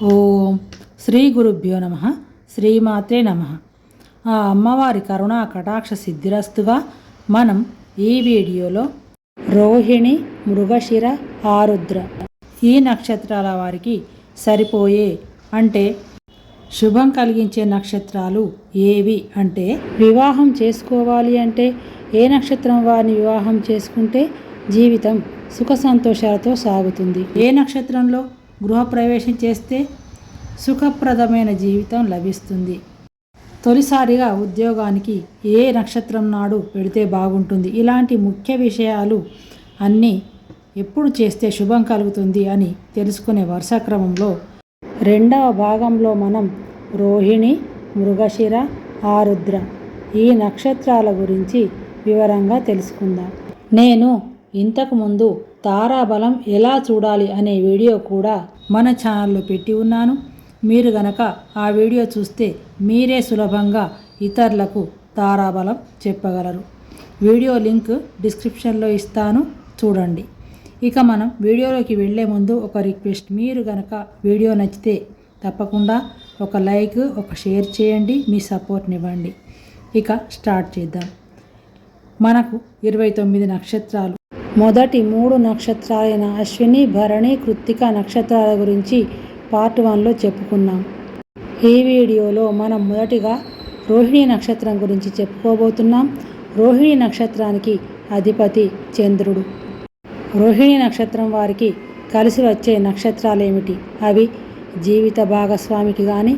ఓం శ్రీ గురుభ్యో నమ శ్రీమాత్రే నమ. ఆ అమ్మవారి కరుణా కటాక్ష సిద్ధిరస్తుగా మనం ఈ వీడియోలో రోహిణి మృగశిర ఆరుద్ర ఈ నక్షత్రాల వారికి సరిపోయే అంటే శుభం కలిగించే నక్షత్రాలు ఏవి అంటే వివాహం చేసుకోవాలి అంటే ఏ నక్షత్రం వారిని వివాహం చేసుకుంటే జీవితం సుఖ సంతోషాలతో సాగుతుంది. ఏ నక్షత్రంలో గృహప్రవేశం చేస్తే సుఖప్రదమైన జీవితం లభిస్తుంది. తొలిసారిగా ఉద్యోగానికి ఏ నక్షత్రం నాడు పెడితే బాగుంటుంది? ఇలాంటి ముఖ్య విషయాలు అన్నీ ఎప్పుడు చేస్తే శుభం కలుగుతుంది అని తెలుసుకునే వరుస క్రమంలో రెండవ భాగంలో మనం రోహిణి మృగశిర ఆరుద్ర ఈ నక్షత్రాల గురించి వివరంగా తెలుసుకుందాం. నేను ఇంతకుముందు తారాబలం ఎలా చూడాలి అనే వీడియో కూడా మన ఛానల్లో పెట్టి ఉన్నాను. మీరు గనక ఆ వీడియో చూస్తే మీరే సులభంగా ఇతరులకు తారాబలం చెప్పగలరు. వీడియో లింక్ డిస్క్రిప్షన్లో ఇస్తాను. చూడండి. ఇక మనం వీడియోలోకి వెళ్ళే ముందు ఒక రిక్వెస్ట్. మీరు గనక వీడియో నచ్చితే తప్పకుండా ఒక లైక్ ఒక షేర్ చేయండి. మీ సపోర్ట్నివ్వండి ఇక స్టార్ట్ చేద్దాం. మనకు ఇరవై తొమ్మిది నక్షత్రాలు మొదటి మూడు నక్షత్రాలైన అశ్విని భరణి కృత్తిక నక్షత్రాల గురించి పార్ట్ వన్లో చెప్పుకున్నాం. ఈ వీడియోలో మనం మొదటిగా రోహిణి నక్షత్రం గురించి చెప్పుకోబోతున్నాం. రోహిణి నక్షత్రానికి అధిపతి చంద్రుడు. రోహిణి నక్షత్రం వారికి కలిసి వచ్చే నక్షత్రాలు ఏమిటి? అవి జీవిత భాగస్వామికి కానీ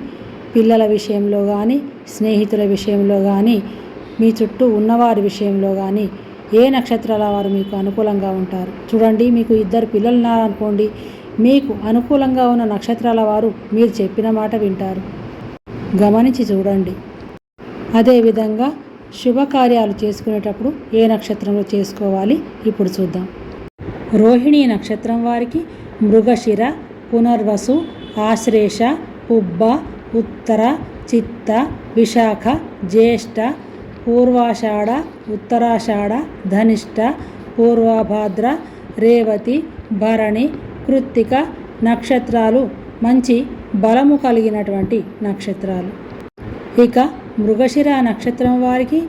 పిల్లల విషయంలో కానీ స్నేహితుల విషయంలో కానీ మీ చుట్టూ ఉన్నవారి విషయంలో కానీ ఏ నక్షత్రాల వారు మీకు అనుకూలంగా ఉంటారు? చూడండి మీకు ఇద్దరు పిల్లలు ఉన్నారనుకోండి మీకు అనుకూలంగా ఉన్న నక్షత్రాల వారు మీరు చెప్పిన మాట వింటారు. గమనించి చూడండి. అదేవిధంగా శుభకార్యాలు చేసుకునేటప్పుడు ఏ నక్షత్రంలో చేసుకోవాలి? ఇప్పుడు చూద్దాం. రోహిణి నక్షత్రం వారికి మృగశిర పునర్వసు ఆశ్లేష ఉబ్బ ఉత్తర చిత్త విశాఖ జ్యేష్ఠ పూర్వాషాఢ ఉత్తరాషాఢ ధనిష్ట పూర్వభాద్ర రేవతి భరణి కృత్తిక నక్షత్రాలు మంచి బలము కలిగినటువంటి నక్షత్రాలు. ఇక మృగశిర నక్షత్రం వారికి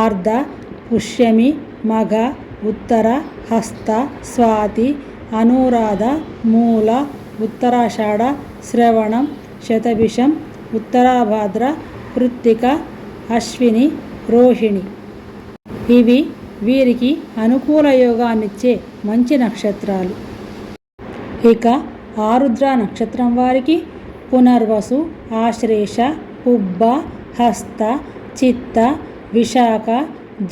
ఆర్ధ పుష్యమి మఘ ఉత్తర హస్త స్వాతి అనురాధ మూల ఉత్తరాషాఢ శ్రవణం శతభిషం ఉత్తరాభాద్ర కృత్తిక అశ్విని రోహిణి. ఇవి వీరికి అనుకూల యోగాన్నిచ్చే మంచి నక్షత్రాలు. ఇక ఆరుద్ర నక్షత్రం వారికి పునర్వసు ఆశ్లేష పుబ్బ హస్త చిత్త విశాఖ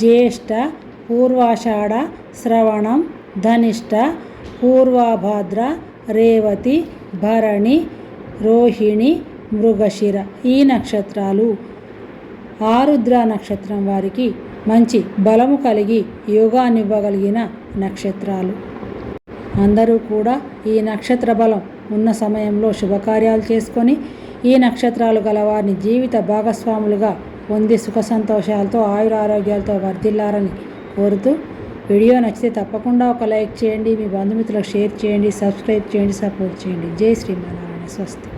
జ్యేష్ఠ పూర్వాషాఢ శ్రవణం ధనిష్ట పూర్వాభద్ర రేవతి భరణి రోహిణి మృగశిర ఈ నక్షత్రాలు ఆరుద్ర నక్షత్రం వారికి మంచి బలము కలిగి యోగాన్నివ్వగలిగిన నక్షత్రాలు. అందరూ కూడా ఈ నక్షత్ర బలం ఉన్న సమయంలో శుభకార్యాలు చేసుకొని ఈ నక్షత్రాలు గల వారిని జీవిత భాగస్వాములుగా పొంది సుఖ సంతోషాలతో ఆయుర ఆరోగ్యాలతో వర్ధిల్లారని కోరుతూ వీడియో నచ్చితే తప్పకుండా ఒక లైక్ చేయండి మీ బంధుమిత్రులకు షేర్ చేయండి సబ్స్క్రైబ్ చేయండి సపోర్ట్ చేయండి. జై శ్రీమన్నారాయణ. స్వస్తి.